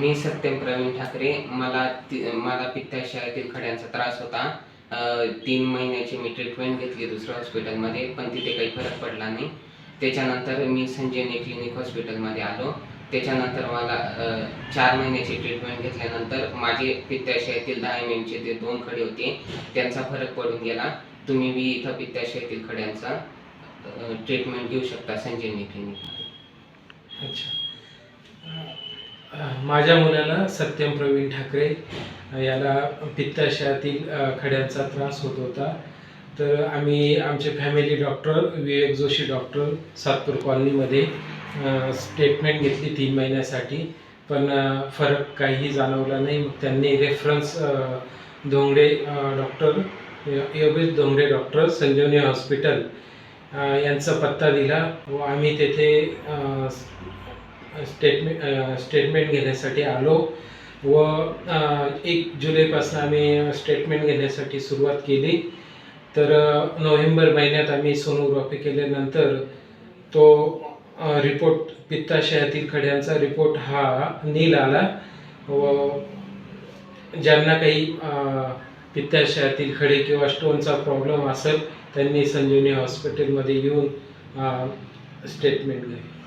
मी सत्यम प्रवीण ठाकरे. मला ति- मला पित्ताशयातील खड्यांचा त्रास होता. तीन महिन्याची मी ट्रीटमेंट घेतली दुसऱ्या हॉस्पिटलमध्ये पण तिथे काही फरक पडला नाही. त्याच्यानंतर मी संजीवनी क्लिनिक हॉस्पिटलमध्ये आलो. त्याच्यानंतर मला चार महिन्याची ट्रीटमेंट घेतल्यानंतर माझे पित्ताशयातील दहा एम एमचे जे दोन खडे होते त्यांचा फरक पडून गेला. तुम्ही बी इथं पित्ताशयातील खड्यांचा ट्रीटमेंट घेऊ शकता संजीवनी क्लिनिकमध्ये अच्छा. माझ्या मुलाला सत्यम प्रवीण ठाकरे याला पित्ताशयातील खड्यांचा त्रास होत होता. तर आम्ही आमचे family doctor Vivek Joshi doctor Satpur कॉलनीमध्ये स्टेटमेंट घेतली तीन महिन्यासाठी. पण फरक काहीही जाणवला नाही. मग त्यांनी reference Dhongade doctor Yogesh Dhongade doctor Sanjivani hospital यांचा पत्ता दिला. व आम्ही तेथे स्टेटमेंट स्टेटमेंट घेण्यासाठी आलो व एक जुलैपासून आम्ही स्टेटमेंट घेण्यासाठी सुरुवात केली. तर नोव्हेंबर महिन्यात आम्ही सोनोग्राफी केल्यानंतर तो रिपोर्ट पित्ताशयातील खड्यांचा रिपोर्ट हा नील आला व ज्यांना काही पित्ताशयातील खडे किंवा स्टोनचा प्रॉब्लेम असेल त्यांनी संजीवनी हॉस्पिटलमध्ये येऊन स्टेटमेंट घ्यावी